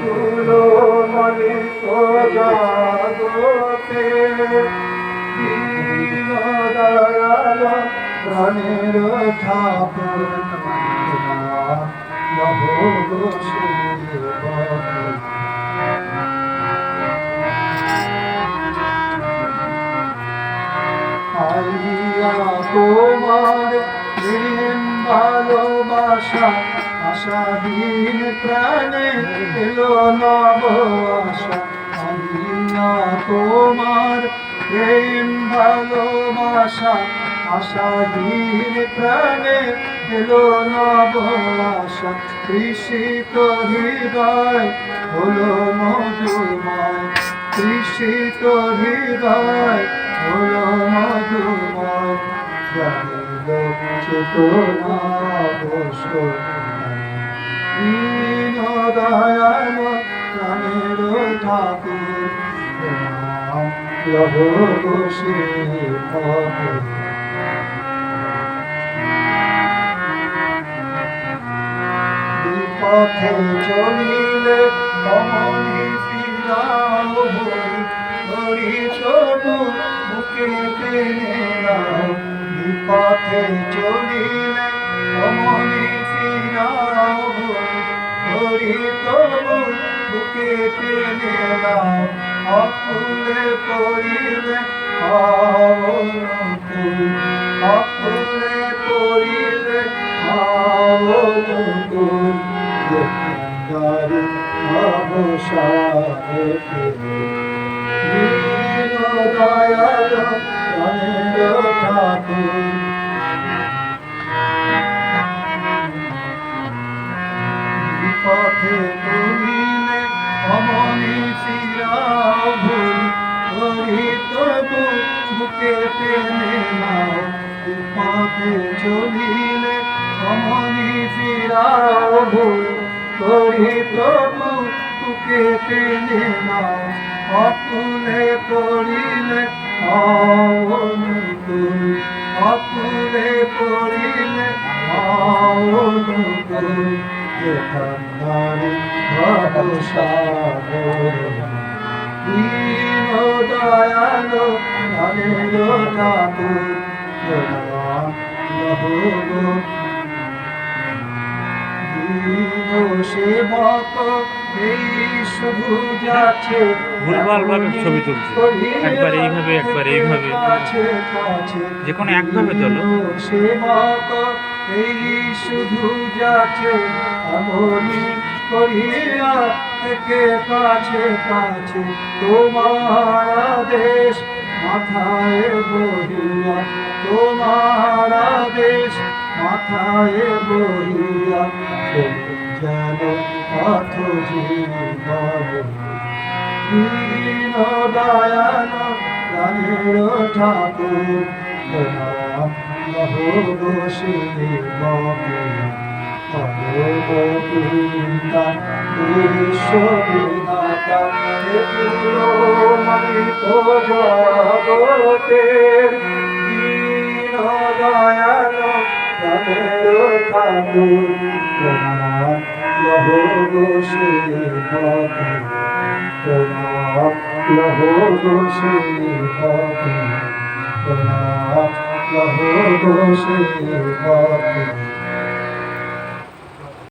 তুলো মলিত জাগতে দীন দয়াল প্রাণের ঠাকুর নব তোমার প্রেম ভালোবাসা আশাহীন প্রাণে এলো নব আশা। তোমার প্রেম ভালোবাসা আশাহীন প্রাণে এলো নব আশা কৃষিত হৃদয় হলো মধুময়। কৃষিত হৃদয় হলো মধুময়। চেতনা বসো দয়াল প্রাণের বিপথে চলিলে কমলি ফিরাও হরি তবু বুকে টেনে নাও। বিপথে চলিলে কমলি ফিরাও হরি তবু বুকে টেনে নাও। অকুলে পড়িলে তুই অকুলে অবসাদে দীন দয়াল প্রাণের ঠাকুর পথে পড়িলে অমনি ফিরাও ভুল হরি তবু বুকে টেনে চলিলে ফিরাও ভুল হরি তবু বুকে টেনে নাও, অকুলে পড়িলে অনুকূল অকুলে পড়িলে অনুকূল এখানারি ভবসাগর দীন দয়াল ধনের ঠাকুর ভুলভাল ভাবে ছবি তুলছে। একবার এইভাবে, একবার এইভাবে। যে কোনো একভাবে তোলো। এই শুধু যাচ্ছে এমনই করিয়া থেকে কাছে কাছে তোমার দেশ মাথায় বহিয়া তোমার দেশ মাথায় বহিয়া যেন পথ জীবন। দয়াল প্রাণের ঠাকুর বিশ্ববিধাতা মালিক জগতের ঠাকুর প্রণাম লহ গোষে ভক্তি প্রণাম লহ গোষে ভক্তি